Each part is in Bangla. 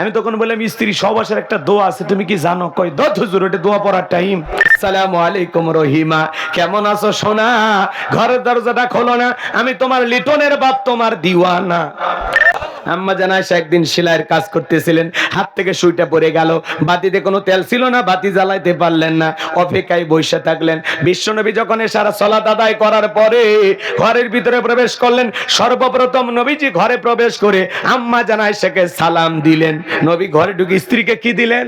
আমি তখন বললাম, স্ত্রী সবাসের একটা দোয়া আছে, তুমি কি জানো? কই দত হুজুর, ওটা দোয়া পড়ার টাইম সালামু আলাইকুম রহিমা, কেমন আছো সোনা? ঘরের দরজাটা খোলো না, আমি তোমার লিটনের বাপ, তোমার দিওয়ানা। আম্মা জানাইশা একদিন সেলাইয়ের কাজ করতেছিলেন, হাত থেকে সুইটা পড়ে গেল, বাতিতে কোনো তেল ছিল না, বাতি জ্বালাইতে পারলেন না, অপেক্ষায় বসে থাকলেন। বিশ্বনবী যখন সারা সলাত আদায় করার পরে ঘরের ভিতরে প্রবেশ করলেন, সর্বপ্রথম নবীজি ঘরে প্রবেশ করে আম্মা জানাইশাকে সালাম দিলেন। নবী ঘরে ঢুকে স্ত্রীকে কি দিলেন?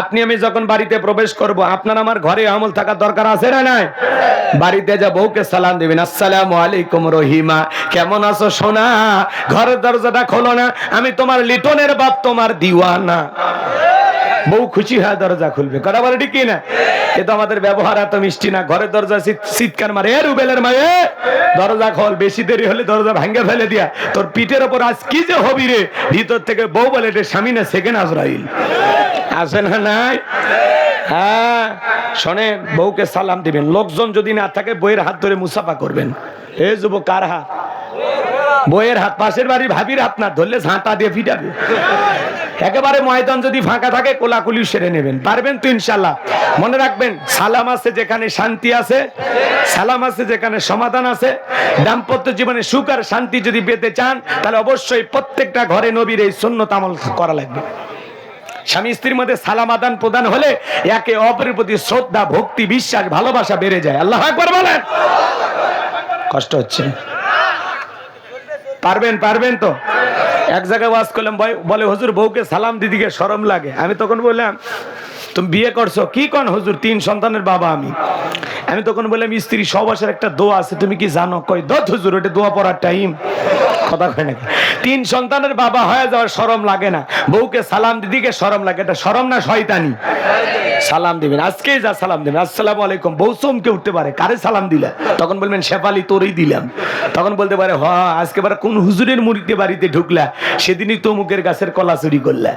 আপনি, আমি যখন বাড়িতে প্রবেশ করব, আপনার আমার ঘরে আমল থাকার দরকার আছে না নাই? বাড়িতে যা বউকে সালাম দিবেন, আসসালামু আলাইকুম রহিমা, কেমন আছো সোনা? ঘরের দরজাটা খোলো না, আমি তোমার লিটনের বাপ, তোমার দিওয়ানা। বউ খুশি হয় দরজা খুলবে। কথা বলে ঠিক না কিন্তু আমাদের ব্যবহার এত মিষ্টি না। ঘরের দরজা চিৎ- চিৎকার মারে। এ রুবেলের মায়ে, দরজা খোল। বেশি দেরি হলে দরজা ভাঙ্গে ফেলে দিয়া। তোর পিঠের ওপর আজ কি যে হবি রে? ভিতর থেকে বউ বলে, এটা স্বামী না সেকেন্ড আজরাইল? আছে না নাই? হ্যাঁ শোনেন বউকে সালাম দিবেন। লোকজন যদি না থাকে বইয়ের হাত ধরে মুসাফা করবেন। এ যুবক, কার হাত? বইয়ের হাত, পাশের বাড়ির ভাবির হাত না, ধরলে ঝাঁটা দিয়ে ফিটাবে একেবারে ময়দান যদি ফাঁকা থাকে, কোলাকুলি সেরে নেবেন। পারবেন তো ইনশাল্লাহ মনে রাখবেন, সালাম আছে যেখানে শান্তি আছে, সালাম আছে যেখানে সমাধান আছে। দাম্পত্য জীবনে সুখ আর শান্তি যদি পেতে চান, তাহলে অবশ্যই প্রত্যেকটা ঘরে নবীর এই সন্ন্যত আমল করা লাগবে। স্বামী স্ত্রীর মধ্যে সালাম আদান প্রদান হলে একে অপরের প্রতি শ্রদ্ধা, ভক্তি, বিশ্বাস, ভালোবাসা বেড়ে যায়। আল্লাহ একবার বলেন। কষ্ট হচ্ছে। পারবেন পারবেন তো? এক জায়গায় ওয়াজ করলাম ভাই বলে হুজুর বউকে সালাম দিদিকে সরম লাগে। আমি তখন বললাম তুমি বিয়ে করছ? কি কন হুজুর? তিন সন্তানের বাবা আমি। আমি তখন বললাম স্ত্রী সবাসের একটা দোয়া আছে তুমি কি জানো? কই দত হুজুর ওটা দোয়া পড়ার টাইম কথা কয় নাকি তিন সন্তানের বাবা হয়ে যাওয়ার শরম লাগে না। বউকে সালাম দিদিকে শরম লাগে। এটা শরম না শয়তানি? সালাম দিবেন। আজকেই যা সালাম দিবেন। আসসালামু আলাইকুম। বউ চমকে উঠতে পারে। কারে সালাম দিলা? তখন বলবেন, শেফালি, তোরই দিলাম। তখন বলতে পারে হ আজকে বার কোন হুজুরের মুড়িতে বাড়িতে ঢুকলা? সেদিনই তো মুখের গাছের কলা চুরি করলা।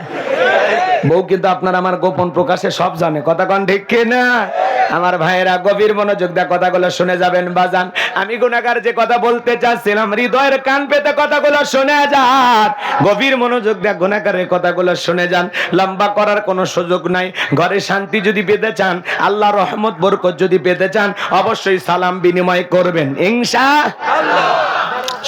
বউ কিন্তু আপনার আমার গোপন প্রকাশে সব জানে। কথা কন ঠিক না আমার ভাইয়েরা গভীর মনোযোগ দা কথাগুলো শুনে যাবেন, বাজান। আমি গুণাগার যে কথা বলতে চাচ্ছিলাম, হৃদয়ের কান পেতে কথাগুলো শুনে যান। গভীর মনোযোগ দা গুণাগারের কথাগুলো শুনে যান। লম্বা করার কোনো সুযোগ নাই। ঘরে শান্তি যদি পেতে চান আল্লাহ রহমত, বরকত যদি পেতে চান, অবশ্যই সালাম বিনিময় করবেন। ইনশা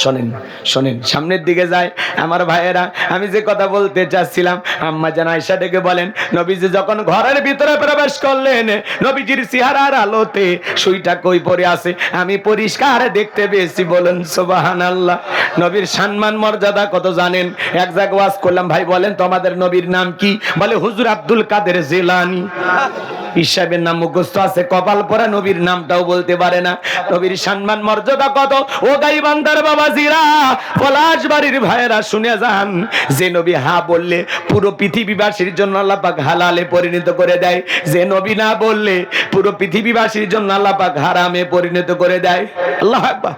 শোনেন শোনেন, সামনের দিকে যায়। আমার ভাইয়েরা, আমি যে কথা বলতে চাচ্ছিলাম, আম্মা জান আয়সা ডেকে বলেন, নবীজি যখন ঘরের ভিতরে প্রবেশ করলেন, নবীজির চেহারার আলোতে সুইটা কই পড়ে আছে? আমি পরিষ্কার দেখতে পেয়েছি, বলেন সুবাহান আল্লাহ নবীর সম্মান, মর্যাদা কত জানেন? এক জায়গায় ওয়াজ করলাম, ভাই বলেন, তোমাদের নবীর নাম কি? বলে, হুজুর আব্দুল কাদের জেলানি। হিসাবের নাম মুখস্থ আছে, কপাল পরা নবীর নামটাও বলতে পারে না। নবীর সম্মান, মর্যাদা কত? ও গাইবান্দার বাবা জিরা পলাশ বাড়ির ভাইয়েরা, শুনে যান। যে নবী হা বললে, পুরো পৃথিবীবাসীর জন্য আল্লাহ পাক হালালে পরিণত করে দেয়। যে নবী না বললে, পুরো পৃথিবীবাসীর জন্য আল্লাহ পাক হারামে পরিণত করে দেয়। আল্লাহ আকবার।